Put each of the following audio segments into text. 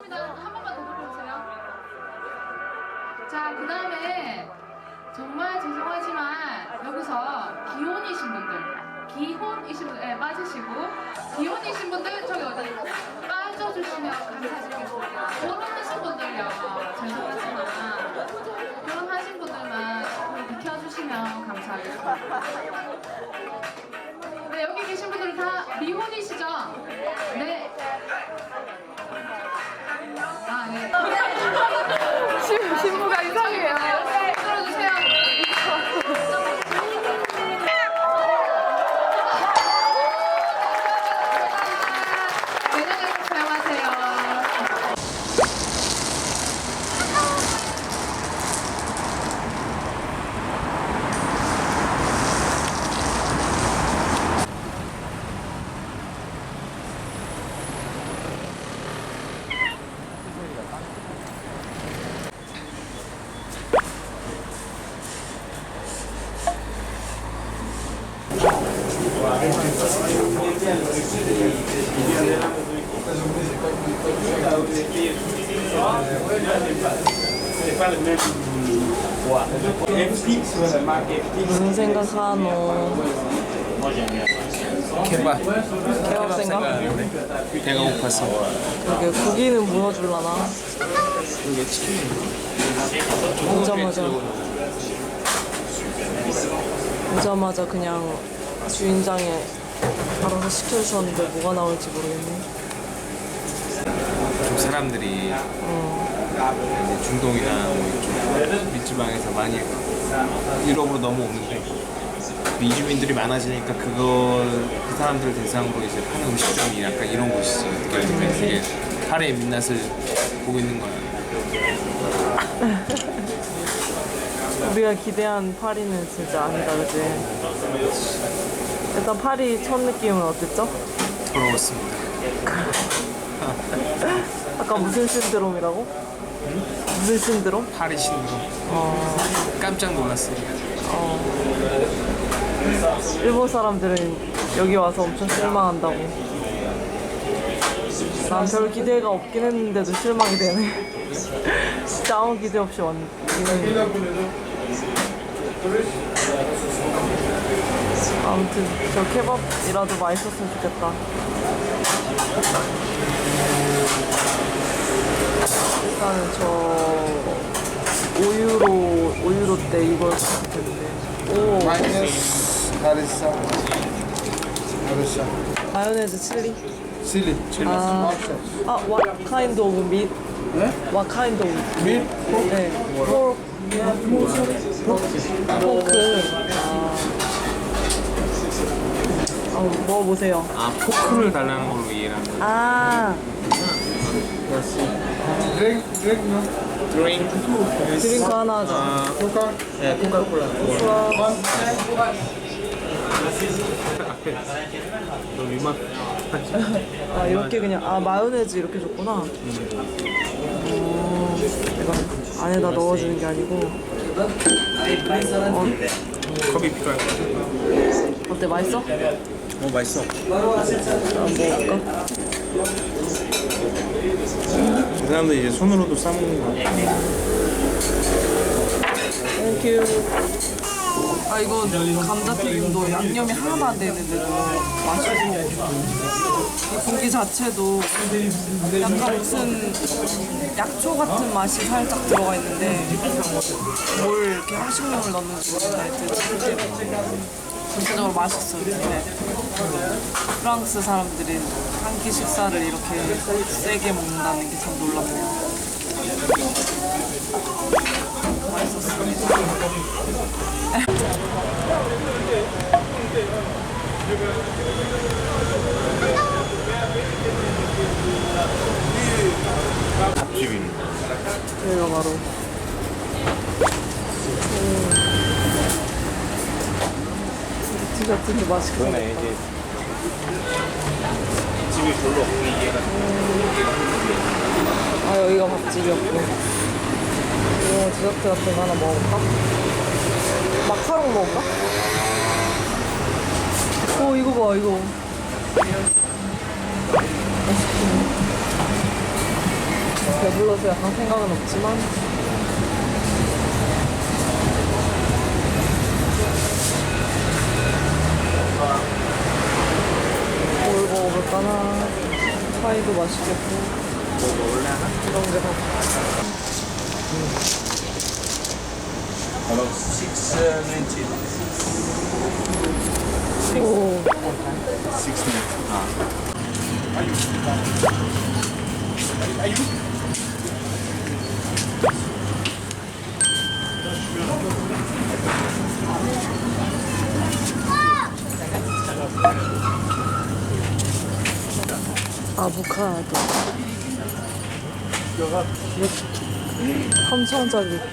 한 번만 더 돌려주세요. 자, 그 다음에 정말 죄송하지만 여기서 기혼이신 분들, 기혼이신 분들, 네, 빠지시고, 기혼이신 분들 저기 어디 무슨 생각하노? 개밥 개업 생각? 배가 고팠어 이게 고기는 무너줄라나? 이게 치킨 오자마자 오자마자 그냥 주인장에 알아서 시켜주셨는데 뭐가 나올지 모르겠네. 좀 사람들이 이제 중동이나 뭐 이쪽 밑지방에서 많이 유럽으로 넘어오는데 미주민들이 많아지니까 그거 그 사람들 대상으로 이제 파는 음식점이 약간 이런 곳이지 어떻게 보면 되게 파리의 민낯을 보고 있는 거야 우리가 기대한 파리는 진짜 아니다, 그지? 일단 파리 첫 느낌은 어땠죠? 돌아왔습니다 아까 무슨 신드롬이라고? 무슨 신드롬? 파리 신드롬 어, 깜짝 놀랐어요 일본 사람들은 여기 와서 엄청 실망한다고. 난 별 기대가 없긴 했는데도 실망이 되네. 진짜 아무 기대 없이 했는데. 아무튼 저 케밥이라도 맛있었으면 좋겠다. 일단은 저 5유로 5유로 때 이걸 사겠는데. 오 minus harissa. Harissa. 마요네즈 칠리. Chili. Chili. 아, 아 what kind of meat? 네? What kind of Meat? 네. pork. 포크. 아, 어, 먹어보세요. 아 포크를 달라는 걸로 이해를 합니다 아, Drink, drink, no? 드링크 드링크 하나 하자. Coca? 네 코카콜라 One. 앞에 너 위만 아, 이렇게 그냥, 아, 마요네즈 이렇게 줬구나. 어, 내가 안에다 넣어주는 게 아니고. 어, 컵이 필요할 것 같아 어때, 맛있어? 어 맛있어 먹을까? 그 사람들 이제 손으로도 싸먹는 거야 땡큐. 아 이거 감자튀김도 양념이 하나도 안 되는데도 맛있고 이 고기 자체도 약간 무슨 약초 같은 맛이 살짝 들어가 있는데 뭘 이렇게 향신료를 넣는지 모르겠는데 전체적으로 맛있어요. 근데 프랑스 사람들은 한끼 식사를 이렇게 세게 먹는다는 게 참 놀랍네요. 맛있었습니다. 밥집입니다 여기가 바로 음. 디저트도 맛있고 그러네 이제 집이 별로 없고 이게 아 여기가 밥집이었고 이거 디저트 같은 거 하나 먹어볼까? 마카롱 먹을까? 오 이거 봐 이거 맛있겠네 배불러서 약간 생각은 없지만 뭘 먹어볼까나 파이도 맛있겠고 뭐 먹을래 하나? 이런 게 더. Hello, 690. 오, 690. 아. 아 보카도. 3,000원짜리 있고.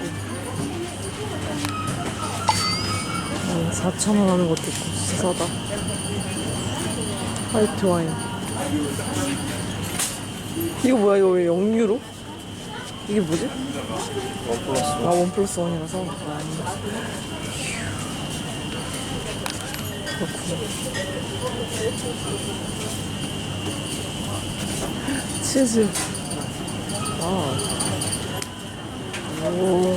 4,000원 하는 것도 있고. 진짜 싸다. 화이트 와인. 이거 뭐야? 이거 왜 0유로? 이게 뭐지? 원 플러스 아, 원 플러스 원이라서. 아, 그렇구나. 치즈. 아. 오.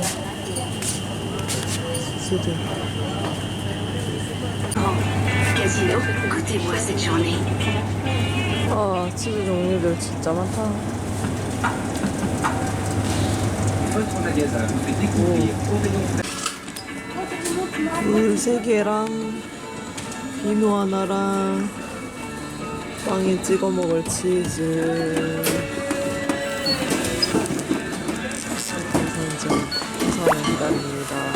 Casino, cette journée. 아, 치즈 종류들 진짜 많다. 물세 개랑 비누 하나랑 빵에 찍어 먹을 치즈. 감사합니다. 감사합니다. 기다립니다.